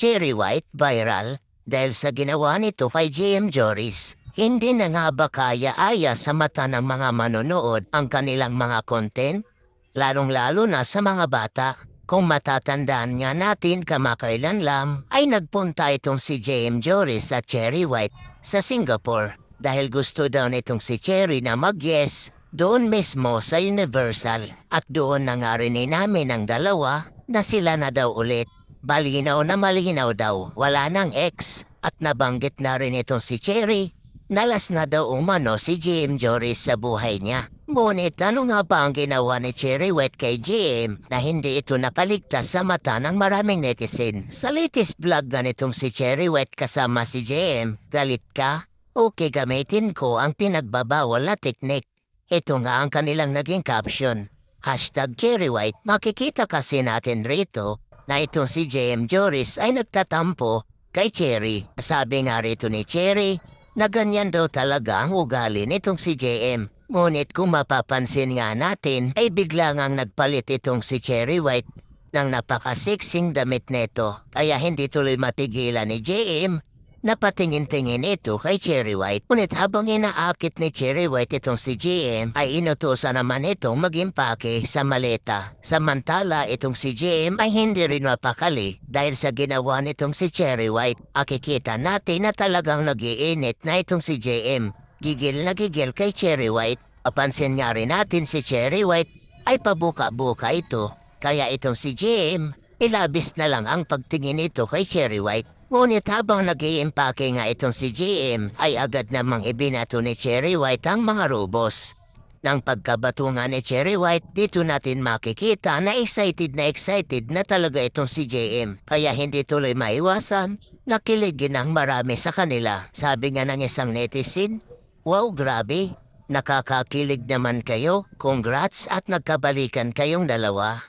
Cherry White viral dahil sa ginawa nito kay JM Joris. Hindi na nga ba kaya-aya sa mata ng mga manonood ang kanilang mga content? Lalong-lalo na sa mga bata. Kung matatandaan nga natin kamakailan lang ay nagpunta itong si JM Joris at Cherry White sa Singapore dahil gusto daw nitong si Cherry na mag-yes doon mismo sa Universal at doon na nga namin ang dalawa na sila na daw ulit. Malinaw na malinaw daw, wala nang ex at nabanggit na rin itong si Cherry. Nalas na daw umano si JM Joris sa buhay niya. Ngunit ano nga ba ang ginawa ni Cherry Wet kay JM na hindi ito napaligtas sa mata ng maraming netizen? Sa latest vlog na nitong si Cherry Wet kasama si JM, galit ka? Okay gamitin ko ang pinagbabawal na teknik. Ito nga ang kanilang naging caption. Hashtag Cherry White. Makikita kasi natin rito na itong si JM Joris ay nagtatampo kay Cherry. Sabi nga rito ni Cherry na ganyan daw talaga ang ugali nitong si JM. Ngunit kung mapapansin nga natin ay bigla ngang nagpalit itong si Cherry White ng napakasiksing damit neto kaya hindi tuloy mapigilan ni JM na patingin-tingin ito kay Cherry White. Ngunit habang inaakit ni Cherry White itong si JM ay inutusan naman itong mag-impake sa maleta. Samantala itong si JM ay hindi rin mapakali dahil sa ginawa nitong si Cherry White. Akikita natin na talagang nagiinit na itong si JM. Gigil na gigil kay Cherry White. Papansin nga rin natin si Cherry White ay pabuka-buka ito. Kaya itong si JM, ilabis na lang ang pagtingin nito kay Cherry White. Ngunit habang nag iimpake nga itong si JM ay agad namang ibinato ni Cherry White ang mga robos. Nang pagkabato nga ni Cherry White, dito natin makikita na excited na excited na talaga itong si JM. Kaya hindi tuloy maiwasan, nakiligin ang marami sa kanila. Sabi nga ng isang netizen, Wow, grabe, nakakakilig naman kayo, congrats at nagkabalikan kayong dalawa.